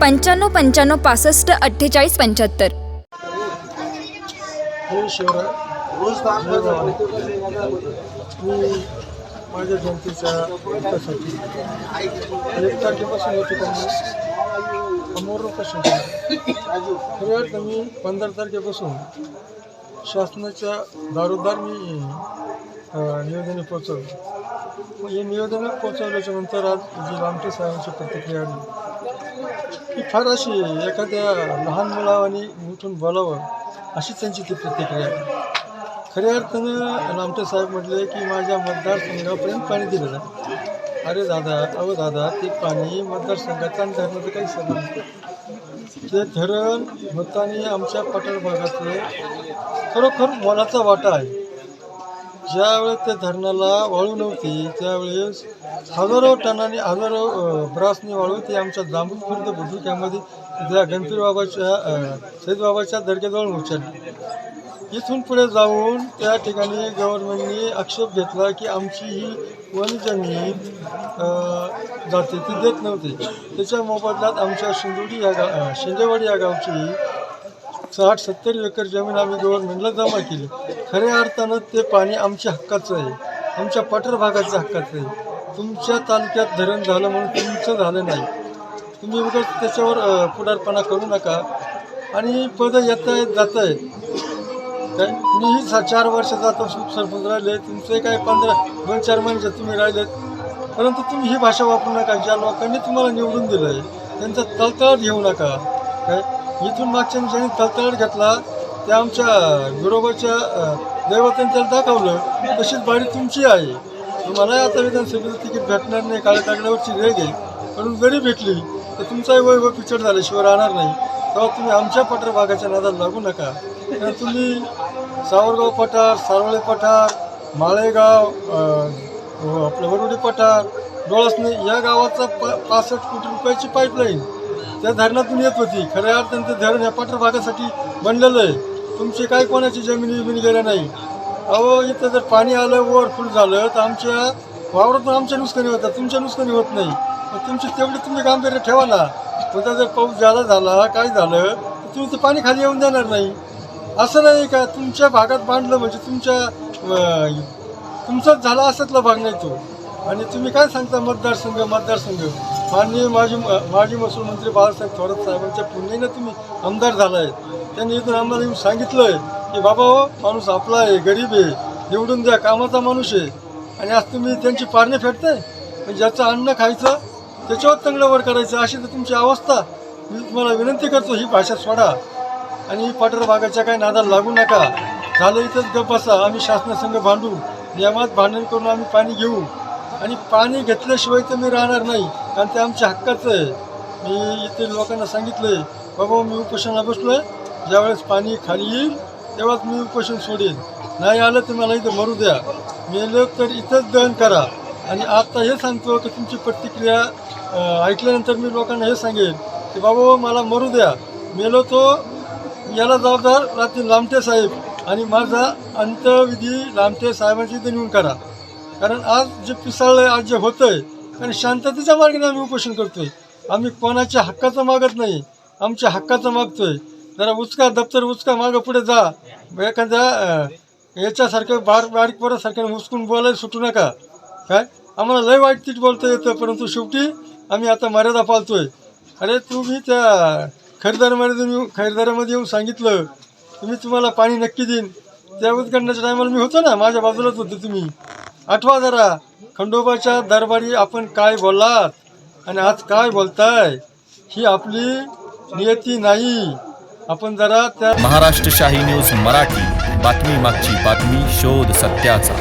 पंच्याण्णव पंच्याण्णव पासष्ट अठ्ठेचाळीस पंच्याहत्तर. माझ्या जनतेच्या हितासाठी एक तारखेपासून होते ठिकाणी समोर उपोषण खरं खऱ्या मी पंधरा तारखेपासून शासनाच्या दारोदार मी निवेदने पोचवली हे निवेदन पोचवल्याच्या नंतर आज जी रामटे साहेबांची प्रतिक्रिया आली ती फार अशी एखाद्या लहान मुलावानी उठून बोलावं अशी त्यांची ती प्रतिक्रिया आहे. खऱ्या अर्थानं रामटे साहेब म्हटले की माझ्या मतदारसंघापर्यंत पाणी दिलं जातं अरे दादा अहो दादा ते पाणी मतदारसंघाचं आणि धरणाचं काही संबंध ते धरण होताना आमच्या पठार भागातले खरोखर मोलाचा वाटा आहे ज्यावेळेस त्या धरणाला वाळू नव्हती त्यावेळेस हजारो टनाने हजारो ब्रासने वाळू ती आमच्या जांभूळ खुर्द बुद्रुक्यामध्ये त्या गणपती बाबाच्या अ, बाबाच्या दर्ग्याजवळ उचलली इथून पुढे जाऊन त्या ठिकाणी गव्हर्नमेंटने आक्षेप घेतला की आमची ही वनजमीन जाते ती देत नव्हती. त्याच्या मोबदल्यात आमच्या शिंदोडी या गा शिंदेवाडी या गावची साठ सत्तर एकर जमीन आम्ही गव्हर्नमेंटला जमा केली. खऱ्या अर्थानं ते पाणी आमच्या हक्काचं आहे. आमच्या पठार भागाच्या हक्काचं आहे. तुमच्या तालुक्यात धरण झालं म्हणून तुमचं झालं नाही. तुम्ही उगाच त्याच्यावर पुढारपणा करू नका. आणि पदं येत आहेत जात आहेत. काय? मीही सा चार वर्ष जातो सरपंच राहिले. तुमचे काय पंधरा दोन चार महिन्याचे तुम्ही राहिलेत. परंतु तुम्ही ही भाषा वापरू नका. ज्या लोकांनी तुम्हाला निवडून दिलं आहे त्यांचा तळतळाट घेऊ नका. काय? इथून मागच्या ज्यांनी तळतळ घेतला ते आमच्या विरोबाच्या दैवतांनी त्याला दाखवलं तशीच बाडी तुमची आहे. तुम्हाला आता विधानसभेचं तिकीट भेटणार नाही काळ्या कागदावरची वेळ आहे. पण जरी भेटली तर तुमचाही वैभव पिचड झाल्याशिवाय राहणार नाही. तेव्हा तुम्ही आमच्या पठार भागाच्या नादाला लागू नका. कारण तुम्ही सावरगाव पठार सारोळे पठार माळेगाव आपलं वरुडी पठार डोळसने या गावाचा प पासष्ट कोटी रुपयाची पाईपलाईन त्या धरणातून येत होती. खऱ्या अर्थानं ते धरण या पठार भागासाठी बनलेलं आहे. तुमची काय कोणाची जमीन बिमिनी गेल्या नाही? अहो इथं जर पाणी आलं ओव्हरफुल झालं तर आमच्या वावरातून आमच्या नुकसानी होतात. तुमच्या नुकसानी होत नाही. मग तुमची तेवढी तुम्ही गांभीर्य ठेवा ना उद्या जर पाऊस जादा झाला काय झालं तर तुम्ही ते पाणी खाली येऊन जाणार नाही. असं नाही का? तुमच्या भागात बांधलं म्हणजे तुमच्या तुमचाच झाला असतला भाग नाही तो. आणि तुम्ही काय सांगता मतदारसंघ मतदारसंघ? माननीय माजी माजी महसूल मंत्री बाळासाहेब थोरात साहेबांच्या पुण्याने तुम्ही आमदार झाला आहे त्यांनी इथून आम्हाला येऊन सांगितलं की बाबा हो माणूस आपला आहे गरीब आहे निवडून द्या कामाचा माणूस आहे. आणि आज तुम्ही त्यांची पारणे फेडताय? म्हणजे ज्याचं अन्न खायचं त्याच्यावर चांगलं वर करायचं अशी तर तुमची अवस्था. मी तुम्हाला विनंती करतो ही भाषा सोडा. आणि पाटर भागाच्या काही नादाला लागू नका. झालं इथंच गप बसा. आम्ही शासनासंघ भांडू नियमात भांडण करून आम्ही पाणी घेऊ. आणि पाणी घेतल्याशिवाय तर मी राहणार नाही. कारण ते आमच्या हक्काचं आहे. मी इथे लोकांना सांगितलं आहे बाबा मी उपोषणाला बसलो आहे ज्यावेळेस पाणी खाली येईल तेव्हाच मी उपोषण सोडेन. नाही आलं तर मला इथं मरू द्या. मेलं तर इथंच दहन करा. आणि आता हे सांगतो की तुमची प्रतिक्रिया ऐकल्यानंतर मी लोकांना हे सांगेन की बाबा मला मरू द्या. मेलो तो याला जबाबदार रात्री लामटे साहेब. आणि माझा अंत्यविधी लामटे साहेबांची इथे नेऊन करा. कारण आज जे पिसाळलं आज जे होतंय कारण शांततेच्या मार्गाने आम्ही उपोषण करतोय. आम्ही कोणाच्या हक्काचं मागत नाही. आमच्या हक्काचं मागतोय. जरा उचका दप्तर उचका मागं पुढे जा. एखाद्या याच्यासारखं बार बारीक पोरासारख्या उचकून बोलायला सुटू नका. काय? आम्हाला लय वाईट तीट बोलता येतं परंतु शेवटी आम्ही आता मर्यादा पाळतोय. अरे तुम्ही त्या खरेदारामध्ये येऊन खरेदारामध्ये येऊन सांगितलं तुम्ही तुम्हाला पाणी नक्की देईन. त्या उद्घाटनाच्या टायमाला मी होतो ना माझ्या बाजूलाच होतो तुम्ही. आठवा जरा खंडोबाच्या दरबारी आपण काय बोललात आणि आज काय बोलताय ही आपली नियती नाही. आपण जरा त्या महाराष्ट्र शाही न्यूज मराठी बातमी मागची बातमी शोध सत्याचा.